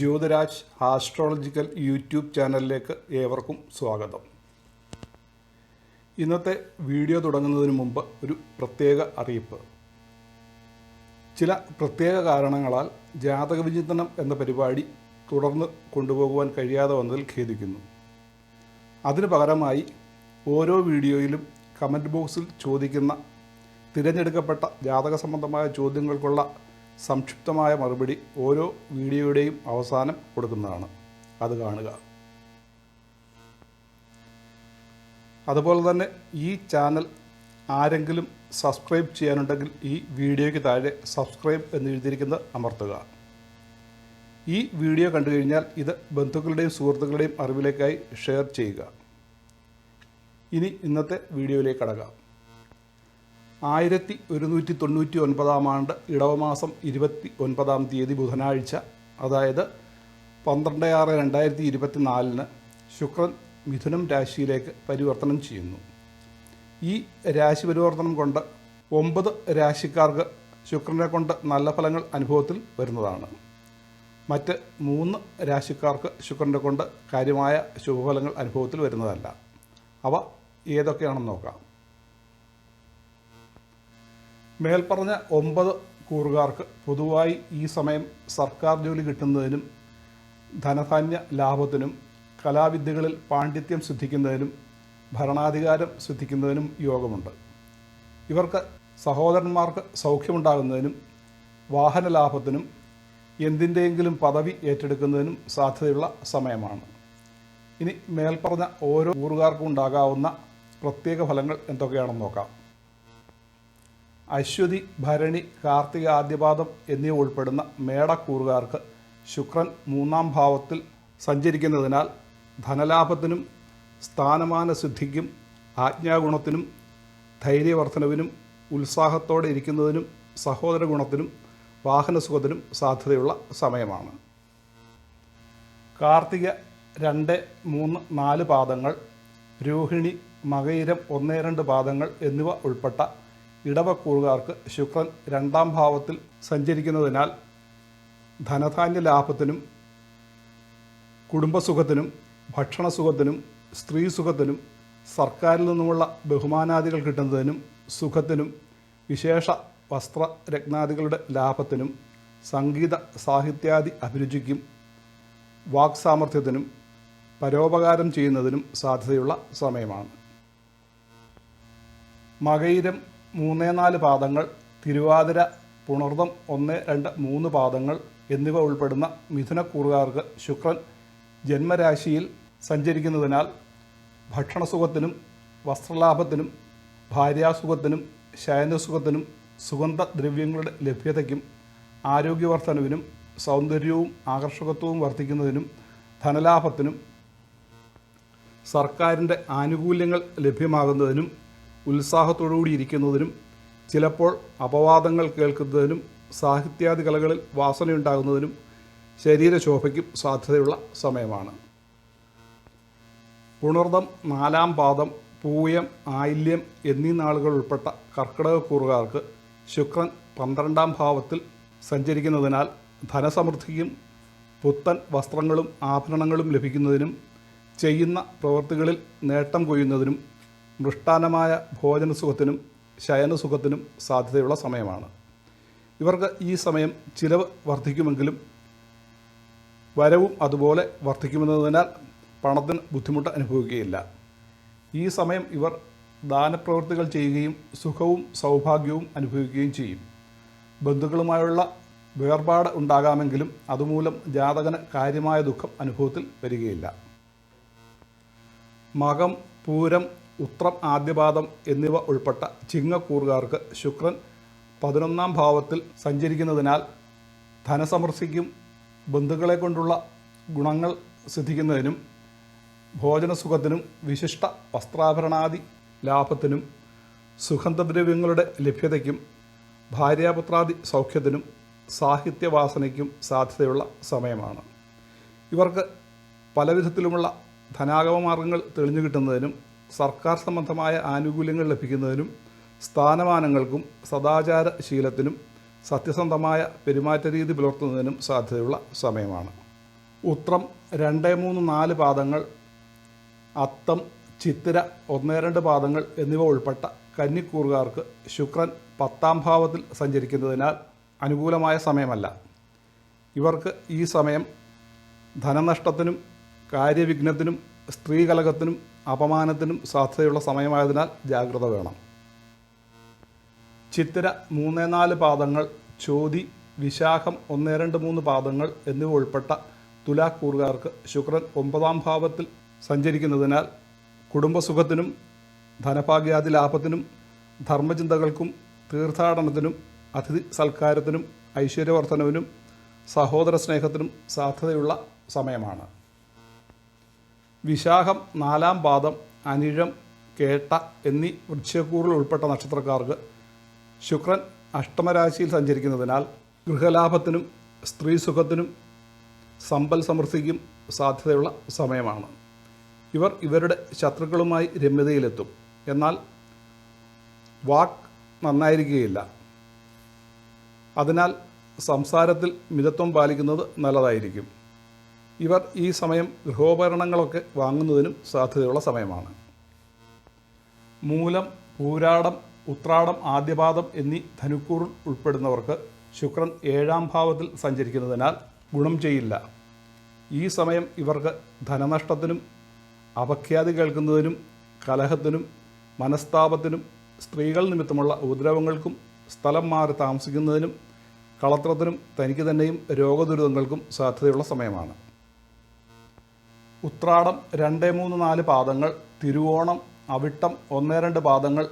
Jyothiraj astrological YouTube ചാനലിലേക്ക് ഏവർക്കും സ്വാഗതം. ഇന്നത്തെ വീഡിയോ തുടങ്ങുന്നതിന് മുമ്പ് ഒരു പ്രത്യേക അറിയിപ്പ്. ചില പ്രത്യേക കാരണങ്ങളാൽ ജാതക വിചിന്തനം എന്ന പരിപാടി തുടർന്ന് കൊണ്ടുപോകുവാൻ കഴിയാതെ വന്നതിൽ ഖേദിക്കുന്നു. അതിനു പകരമായി ഓരോ വീഡിയോയിലും കമന്റ് ബോക്സിൽ ചോദിക്കുന്ന തിരഞ്ഞെടുക്കപ്പെട്ട ജാതക സംബന്ധമായ ചോദ്യങ്ങൾക്കുള്ള സംക്ഷിപ്തമായ മറുപടി ഓരോ വീഡിയോയുടെയും അവസാനം കൊടുക്കുന്നതാണ്. അത് കാണുക. അതുപോലെ തന്നെ ഈ ചാനൽ ആരെങ്കിലും സബ്സ്ക്രൈബ് ചെയ്യാനുണ്ടെങ്കിൽ ഈ വീഡിയോയ്ക്ക് താഴെ സബ്സ്ക്രൈബ് എന്ന് എഴുതിയിരിക്കുന്നത് അമർത്തുക. ഈ വീഡിയോ കണ്ടു കഴിഞ്ഞാൽ ഇത് ബന്ധുക്കളുടെയും സുഹൃത്തുക്കളുടെയും അറിവിലേക്കായി ഷെയർ ചെയ്യുക. ഇനി ഇന്നത്തെ വീഡിയോയിലേക്ക് കടക്കാം. ആയിരത്തി ഒരുന്നൂറ്റി തൊണ്ണൂറ്റി ഒൻപതാം ആണ്ട് ഇടവമാസം ഇരുപത്തി ഒൻപതാം തീയതി ബുധനാഴ്ച അതായത് പന്ത്രണ്ട് ആറ് രണ്ടായിരത്തി ഇരുപത്തി നാലിന് ശുക്രൻ മിഥുനം രാശിയിലേക്ക് പരിവർത്തനം ചെയ്യുന്നു. ഈ രാശി പരിവർത്തനം കൊണ്ട് ഒമ്പത് രാശിക്കാർക്ക് ശുക്രനെ കൊണ്ട് നല്ല ഫലങ്ങൾ അനുഭവത്തിൽ വരുന്നതാണ്. മറ്റ് മൂന്ന് രാശിക്കാർക്ക് ശുക്രനെ കൊണ്ട് കാര്യമായ ശുഭഫലങ്ങൾ അനുഭവത്തിൽ വരുന്നതല്ല. അവ ഏതൊക്കെയാണെന്ന് നോക്കാം. മേൽപ്പറഞ്ഞ ഒമ്പത് കൂറുകാർക്ക് പൊതുവായി ഈ സമയം സർക്കാർ ജോലി കിട്ടുന്നതിനും ധനധാന്യ ലാഭത്തിനും കലാവിദ്യകളിൽ പാണ്ഡിത്യം സിദ്ധിക്കുന്നതിനും ഭരണാധികാരം സിദ്ധിക്കുന്നതിനും യോഗമുണ്ട്. ഇവർക്ക് സഹോദരന്മാർക്ക് സൗഖ്യമുണ്ടാകുന്നതിനും വാഹന ലാഭത്തിനും എന്തിന്റെയെങ്കിലും പദവി ഏറ്റെടുക്കുന്നതിനും സാധ്യതയുള്ള സമയമാണ്. ഇനി മേൽപ്പറഞ്ഞ ഓരോ കൂറുകാർക്കും ഉണ്ടാകാവുന്ന പ്രത്യേക ഫലങ്ങൾ എന്തൊക്കെയാണെന്ന് നോക്കാം. അശ്വതി ഭരണി കാർത്തിക ആദ്യപാദം എന്നിവ ഉൾപ്പെടുന്ന മേടക്കൂറുകാർക്ക് ശുക്രൻ മൂന്നാം ഭാവത്തിൽ സഞ്ചരിക്കുന്നതിനാൽ ധനലാഭത്തിനും സ്ഥാനമാന സിദ്ധിക്കും ആജ്ഞാഗുണത്തിനും ധൈര്യവർദ്ധനവിനും ഉത്സാഹത്തോടെ ഇരിക്കുന്നതിനും സഹോദര ഗുണത്തിനും വാഹനസുഖത്തിനും സാധ്യതയുള്ള സമയമാണ്. കാർത്തിക രണ്ട് മൂന്ന് നാല് പാദങ്ങൾ രോഹിണി മകയിരം ഒന്ന് രണ്ട് പാദങ്ങൾ എന്നിവ ഉൾപ്പെട്ട ഇടവക്കൂറുകാർക്ക് ശുക്രൻ രണ്ടാം ഭാവത്തിൽ സഞ്ചരിക്കുന്നതിനാൽ ധനധാന്യ ലാഭത്തിനും കുടുംബസുഖത്തിനും ഭക്ഷണസുഖത്തിനും സ്ത്രീസുഖത്തിനും സർക്കാരിൽ നിന്നുമുള്ള ബഹുമാനാദികൾ കിട്ടുന്നതിനും സുഖത്തിനും വിശേഷ വസ്ത്ര രത്നാദികളുടെ ലാഭത്തിനും സംഗീത സാഹിത്യാദി അഭിരുചിക്കും വാക്സാമർഥ്യത്തിനും പരോപകാരം ചെയ്യുന്നതിനും സാധ്യതയുള്ള സമയമാണ്. മകയിരം മൂന്ന് നാല് പാദങ്ങൾ തിരുവാതിര പുണർദം ഒന്ന് രണ്ട് മൂന്ന് പാദങ്ങൾ എന്നിവ ഉൾപ്പെടുന്ന മിഥുനക്കൂറുകാർക്ക് ശുക്രൻ ജന്മരാശിയിൽ സഞ്ചരിക്കുന്നതിനാൽ ഭക്ഷണസുഖത്തിനും വസ്ത്രലാഭത്തിനും ഭാര്യാസുഖത്തിനും ശയനസുഖത്തിനും സുഗന്ധദ്രവ്യങ്ങളുടെ ലഭ്യതയ്ക്കും ആരോഗ്യവർദ്ധനവിനും സൗന്ദര്യവും ആകർഷകത്വവും വർദ്ധിക്കുന്നതിനും ധനലാഭത്തിനും സർക്കാരിന്റെ ആനുകൂല്യങ്ങൾ ലഭ്യമാകുന്നതിനും ഉത്സാഹത്തോടുകൂടി ഇരിക്കുന്നതിനും ചിലപ്പോൾ അപവാദങ്ങൾ കേൾക്കുന്നതിനും സാഹിത്യാദി കലകളിൽ വാസനയുണ്ടാകുന്നതിനും ശരീരശോഭയ്ക്കും സാധ്യതയുള്ള സമയമാണ്. പുണർദം നാലാം പാദം പൂയം ആയില്യം എന്നീ നാളുകൾ ഉൾപ്പെട്ട കർക്കിടകക്കൂറുകാർക്ക് ശുക്രൻ പന്ത്രണ്ടാം ഭാവത്തിൽ സഞ്ചരിക്കുന്നതിനാൽ ധനസമൃദ്ധിക്കും പുത്തൻ വസ്ത്രങ്ങളും ആഭരണങ്ങളും ലഭിക്കുന്നതിനും ചെയ്യുന്ന പ്രവൃത്തികളിൽ നേട്ടം കൊയ്യുന്നതിനും മൃഷ്ടാനമായ ഭോജനസുഖത്തിനും ശയനസുഖത്തിനും സാധ്യതയുള്ള സമയമാണ്. ഇവർക്ക് ഈ സമയം ചിലവ് വർദ്ധിക്കുമെങ്കിലും വരവും അതുപോലെ വർദ്ധിക്കുമെന്നതിനാൽ പണത്തിന് ബുദ്ധിമുട്ട് അനുഭവിക്കുകയില്ല. ഈ സമയം ഇവർ ദാനപ്രവൃത്തികൾ ചെയ്യുകയും സുഖവും സൗഭാഗ്യവും അനുഭവിക്കുകയും ചെയ്യും. ബന്ധുക്കളുമായുള്ള വേർപാട് ഉണ്ടാകാമെങ്കിലും അതുമൂലം ജാതകന് കാര്യമായ ദുഃഖം അനുഭവത്തിൽ വരികയില്ല. മകം പൂരം ഉത്രം ആദ്യപാദം എന്നിവ ഉൾപ്പെട്ട ചിങ്ങക്കൂറുകാർക്ക് ശുക്രൻ പതിനൊന്നാം ഭാവത്തിൽ സഞ്ചരിക്കുന്നതിനാൽ ധനസമൃദ്ധിക്കും ബന്ധുക്കളെ കൊണ്ടുള്ള ഗുണങ്ങൾ സിദ്ധിക്കുന്നതിനും ഭോജനസുഖത്തിനും വിശിഷ്ട വസ്ത്രാഭരണാദി ലാഭത്തിനും സുഗന്ധദ്രവ്യങ്ങളുടെ ലഭ്യതയ്ക്കും ഭാര്യാപുത്രാദി സൗഖ്യത്തിനും സാഹിത്യവാസനയ്ക്കും സാധ്യതയുള്ള സമയമാണ്. ഇവർക്ക് പലവിധത്തിലുമുള്ള ധനാഗമ മാർഗങ്ങൾ തെളിഞ്ഞു കിട്ടുന്നതിനും സർക്കാർ സംബന്ധമായ ആനുകൂല്യങ്ങൾ ലഭിക്കുന്നതിനും സ്ഥാനമാനങ്ങൾക്കും സദാചാര ശീലത്തിനും സത്യസന്ധമായ പെരുമാറ്റ രീതി പുലർത്തുന്നതിനും സാധ്യതയുള്ള സമയമാണ്. ഉത്രം രണ്ട് മൂന്ന് നാല് പാദങ്ങൾ അത്തം ചിത്തിര ഒന്ന് രണ്ട് പാദങ്ങൾ എന്നിവ ഉൾപ്പെട്ട കന്നിക്കൂറുകാർക്ക് ശുക്രൻ പത്താം ഭാവത്തിൽ സഞ്ചരിക്കുന്നതിനാൽ അനുകൂലമായ സമയമല്ല. ഇവർക്ക് ഈ സമയം ധനനഷ്ടത്തിനും കാര്യവിഘ്നത്തിനും സ്ത്രീകലകത്തിനും അപമാനത്തിനും സാധ്യതയുള്ള സമയമായതിനാൽ ജാഗ്രത വേണം. ചിത്തിര മൂന്ന് നാല് പാദങ്ങൾ ചോതി വിശാഖം ഒന്ന് രണ്ട് മൂന്ന് പാദങ്ങൾ എന്നിവ ഉൾപ്പെട്ട തുലാക്കൂറുകാർക്ക് ശുക്രൻ ഒമ്പതാം ഭാവത്തിൽ സഞ്ചരിക്കുന്നതിനാൽ കുടുംബസുഖത്തിനും ധനഭാഗ്യാദി ലാഭത്തിനും ധർമ്മചിന്തകൾക്കും തീർത്ഥാടനത്തിനും അതിഥി സൽക്കാരത്തിനും ഐശ്വര്യവർദ്ധനവിനും സഹോദര സ്നേഹത്തിനും സാധ്യതയുള്ള സമയമാണ്. വിശാഖം നാലാം പാദം അനിഴം കേട്ട എന്നീ വൃക്ഷക്കൂറിൽ ഉൾപ്പെട്ട നക്ഷത്രക്കാർക്ക് ശുക്രൻ അഷ്ടമരാശിയിൽ സഞ്ചരിക്കുന്നതിനാൽ ഗൃഹലാഭത്തിനും സ്ത്രീ സുഖത്തിനും സമ്പൽ സമൃദ്ധിക്കും സാധ്യതയുള്ള സമയമാണ്. ഇവർ ഇവരുടെ ശത്രുക്കളുമായി രമ്യതയിലെത്തും. എന്നാൽ വാക്ക് നന്നായിരിക്കുകയില്ല. അതിനാൽ സംസാരത്തിൽ മിതത്വം പാലിക്കുന്നത് നല്ലതായിരിക്കും. ഇവർ ഈ സമയം ഗൃഹോപകരണങ്ങളൊക്കെ വാങ്ങുന്നതിനും സാധ്യതയുള്ള സമയമാണ്. മൂലം പൂരാടം ഉത്രാടം ആദ്യപാദം എന്നീ ധനുക്കൂറിൽ ഉൾപ്പെടുന്നവർക്ക് ശുക്രൻ ഏഴാം ഭാവത്തിൽ സഞ്ചരിക്കുന്നതിനാൽ ഗുണം ചെയ്യില്ല. ഈ സമയം ഇവർക്ക് ധനനഷ്ടത്തിനും അപഖ്യാതി കേൾക്കുന്നതിനും കലഹത്തിനും മനസ്താപത്തിനും സ്ത്രീകൾ നിമിത്തമുള്ള ഉപദ്രവങ്ങൾക്കും സ്ഥലം മാറി താമസിക്കുന്നതിനും കളത്രത്തിനും തനിക്ക് തന്നെയും രോഗദുരിതങ്ങൾക്കും സാധ്യതയുള്ള സമയമാണ്. ഉത്രാടം രണ്ട് മൂന്ന് നാല് പാദങ്ങൾ തിരുവോണം അവിട്ടം ഒന്ന് രണ്ട് പാദങ്ങൾ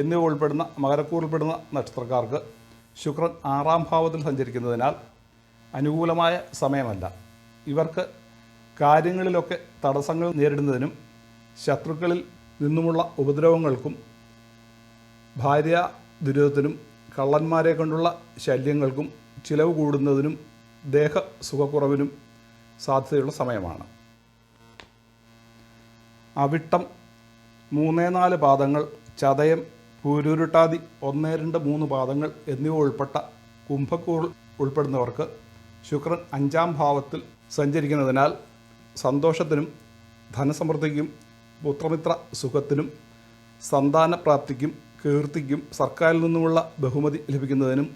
എന്നിവ ഉൾപ്പെടുന്ന മകരക്കൂറിൽപ്പെടുന്ന നക്ഷത്രക്കാർക്ക് ശുക്രൻ ആറാം ഭാവത്തിൽ സഞ്ചരിക്കുന്നതിനാൽ അനുകൂലമായ സമയമല്ല. ഇവർക്ക് കാര്യങ്ങളിലൊക്കെ തടസ്സങ്ങൾ നേരിടുന്നതിനും ശത്രുക്കളിൽ നിന്നുമുള്ള ഉപദ്രവങ്ങൾക്കും ഭാര്യ ദുരിതത്തിനും കള്ളന്മാരെ കൊണ്ടുള്ള ശല്യങ്ങൾക്കും ചിലവ് കൂടുന്നതിനും ദേഹ സുഖക്കുറവിനും സാധ്യതയുള്ള സമയമാണ്. അവിട്ടം മൂന്നേ നാല് പാദങ്ങൾ ചതയം പൂരുരുട്ടാതി ഒന്നേ രണ്ട് മൂന്ന് പാദങ്ങൾ എന്നിവ ഉൾപ്പെട്ട കുംഭക്കൂർ ഉൾപ്പെടുന്നവർക്ക് ശുക്രൻ അഞ്ചാം ഭാവത്തിൽ സഞ്ചരിക്കുന്നതിനാൽ സന്തോഷത്തിനും ധനസമൃദ്ധിക്കും പുത്രമിത്ര സുഖത്തിനും സന്താനപ്രാപ്തിക്കും കീർത്തിക്കും സർക്കാരിൽ നിന്നുമുള്ള ബഹുമതി ലഭിക്കുന്നതിനും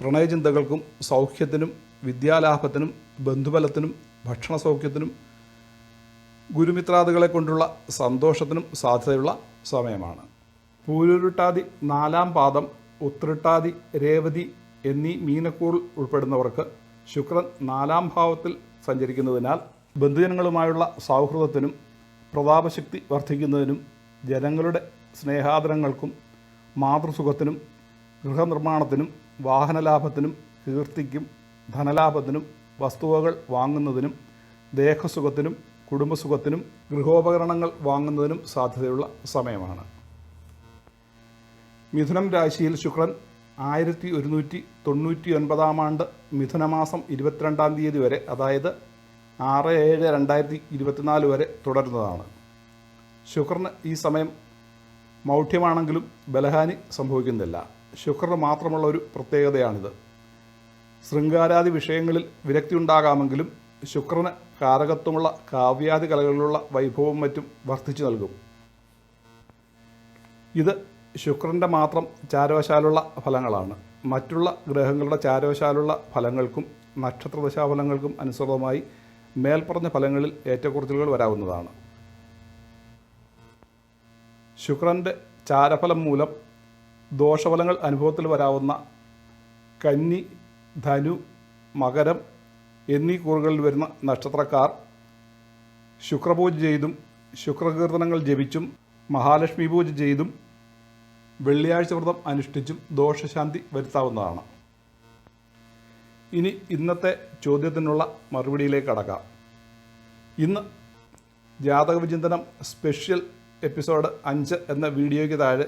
പ്രണയചിന്തകൾക്കും സൗഖ്യത്തിനും വിദ്യാലാഭത്തിനും ബന്ധുബലത്തിനും ഭക്ഷണ സൗഖ്യത്തിനും ഗുരുമിത്രാദികളെ കൊണ്ടുള്ള സന്തോഷത്തിനും സാധ്യതയുള്ള സമയമാണ്. പൂരുരുട്ടാതി നാലാം പാദം ഉത്രട്ടാതി രേവതി എന്നീ മീനക്കൂറിൽ ഉൾപ്പെടുന്നവർക്ക് ശുക്രൻ നാലാം ഭാവത്തിൽ സഞ്ചരിക്കുന്നതിനാൽ ബന്ധുജനങ്ങളുമായുള്ള സൗഹൃദത്തിനും പ്രതാപശക്തി വർദ്ധിക്കുന്നതിനും ജനങ്ങളുടെ സ്നേഹാദരങ്ങൾക്കും മാതൃസുഖത്തിനും ഗൃഹനിർമ്മാണത്തിനും വാഹനലാഭത്തിനും കീർത്തിക്കും ധനലാഭത്തിനും വസ്തുവകൾ വാങ്ങുന്നതിനും ദേഹസുഖത്തിനും കുടുംബസുഖത്തിനും ഗൃഹോപകരണങ്ങൾ വാങ്ങുന്നതിനും സാധ്യതയുള്ള സമയമാണ്. മിഥുനം രാശിയിൽ ശുക്രൻ ആയിരത്തി ഒരുന്നൂറ്റി തൊണ്ണൂറ്റി ഒൻപതാം ആണ്ട് മിഥുനമാസം ഇരുപത്തിരണ്ടാം തീയതി വരെ അതായത് ആറ് ഏഴ് രണ്ടായിരത്തി ഇരുപത്തിനാല് വരെ തുടരുന്നതാണ്. ശുക്രന് ഈ സമയം മൗഢ്യമാണെങ്കിലും ബലഹാനി സംഭവിക്കുന്നില്ല. ശുക്രന് മാത്രമുള്ള ഒരു പ്രത്യേകതയാണിത്. ശൃംഗാരാദി വിഷയങ്ങളിൽ വിരക്തി ഉണ്ടാകാമെങ്കിലും ശുക്രന് കാരകത്വമുള്ള കാവ്യാദി കലകളിലുള്ള വൈഭവം മറ്റും വർദ്ധിച്ചു നൽകും. ഇത് ശുക്രന്റെ മാത്രം ചാരവശാലുള്ള ഫലങ്ങളാണ്. മറ്റുള്ള ഗ്രഹങ്ങളുടെ ചാരവശാലുള്ള ഫലങ്ങൾക്കും നക്ഷത്രദശാഫലങ്ങൾക്കും അനുസൃതമായി മേൽപ്പറഞ്ഞ ഫലങ്ങളിൽ ഏറ്റക്കുറച്ചിലുകൾ വരാവുന്നതാണ്. ശുക്രന്റെ ചാരഫലം മൂലം ദോഷഫലങ്ങൾ അനുഭവത്തിൽ വരാവുന്ന കന്നി ധനു മകരം എന്നീ കൂറുകളിൽ വരുന്ന നക്ഷത്രക്കാർ ശുക്രപൂജ ചെയ്തും ശുക്രകീർത്തനങ്ങൾ ജപിച്ചും മഹാലക്ഷ്മി പൂജ ചെയ്തും വെള്ളിയാഴ്ച വ്രതം അനുഷ്ഠിച്ചും ദോഷശാന്തി വരുത്താവുന്നതാണ്. ഇനി ഇന്നത്തെ ചോദ്യത്തിനുള്ള മറുപടിയിലേക്ക് അടക്കാം ഇന്ന് ജാതക വിചിന്തനം സ്പെഷ്യൽ എപ്പിസോഡ് അഞ്ച് എന്ന വീഡിയോയ്ക്ക് താഴെ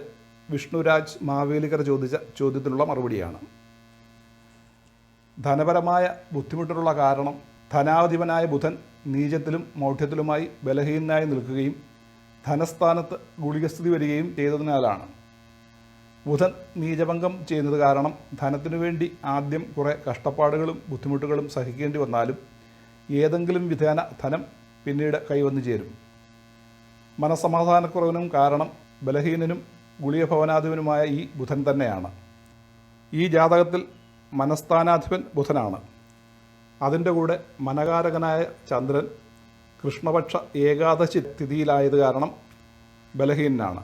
വിഷ്ണുരാജ് മാവേലിക്കര ചോദിച്ച ചോദ്യത്തിനുള്ള മറുപടിയാണ്. ധനപരമായ ബുദ്ധിമുട്ടിനുള്ള കാരണം ധനാധിപനായ ബുധൻ നീചത്തിലും മൗഢ്യത്തിലുമായി ബലഹീനനായി നിൽക്കുകയും ധനസ്ഥാനത്ത് ഗുളികസ്ഥിതി വരികയും ചെയ്തതിനാലാണ്. ബുധൻ നീചഭംഗം ചെയ്യുന്നത് കാരണം ധനത്തിനു വേണ്ടി ആദ്യം കുറേ കഷ്ടപ്പാടുകളും ബുദ്ധിമുട്ടുകളും സഹിക്കേണ്ടി വന്നാലും ഏതെങ്കിലും വിധേന ധനം പിന്നീട് കൈവന്നു ചേരും. മനസമാധാനക്കുറവിനും കാരണം ബലഹീനനും ഗുളികഭവനാധിപനുമായ ഈ ബുധൻ തന്നെയാണ്. ഈ ജാതകത്തിൽ മനസ്ഥാനാധിപൻ ബുധനാണ്. അതിന്റെ കൂടെ മനകാരകനായ ചന്ദ്രൻ കൃഷ്ണപക്ഷ ഏകാദശി തിഥിയിലായത് കാരണം ബലഹീനനാണ്.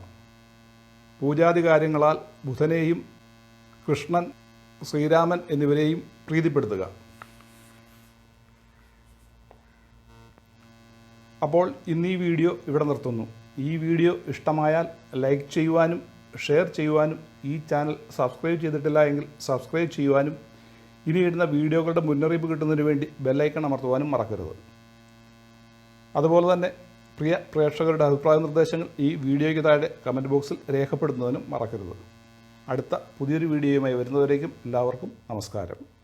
പൂജാതി കാര്യങ്ങളാൽ ബുധനെയും കൃഷ്ണൻ ശ്രീരാമൻ എന്നിവരെയും പ്രീതിപ്പെടുത്തുക. അപ്പോൾ ഇന്ന് ഈ വീഡിയോ ഇവിടെ നിർത്തുന്നു. ഈ വീഡിയോ ഇഷ്ടമായാൽ ലൈക്ക് ചെയ്യുവാനും ഷെയർ ചെയ്യുവാനും ഈ ചാനൽ സബ്സ്ക്രൈബ് ചെയ്തിട്ടില്ല എങ്കിൽ സബ്സ്ക്രൈബ് ചെയ്യുവാനും ഇനി ഇടുന്ന വീഡിയോകളുടെ മുന്നറിയിപ്പ് കിട്ടുന്നതിന് വേണ്ടി ബെല്ലൈക്കൺ അമർത്തുവാനും മറക്കരുത്. അതുപോലെ തന്നെ പ്രിയ പ്രേക്ഷകരുടെ അഭിപ്രായ നിർദ്ദേശങ്ങൾ ഈ വീഡിയോയ്ക്ക് താഴെ കമന്റ് ബോക്സിൽ രേഖപ്പെടുത്തുന്നതിനും മറക്കരുത്. അടുത്ത പുതിയൊരു വീഡിയോയുമായി വരുന്നവരേക്കും എല്ലാവർക്കും നമസ്കാരം.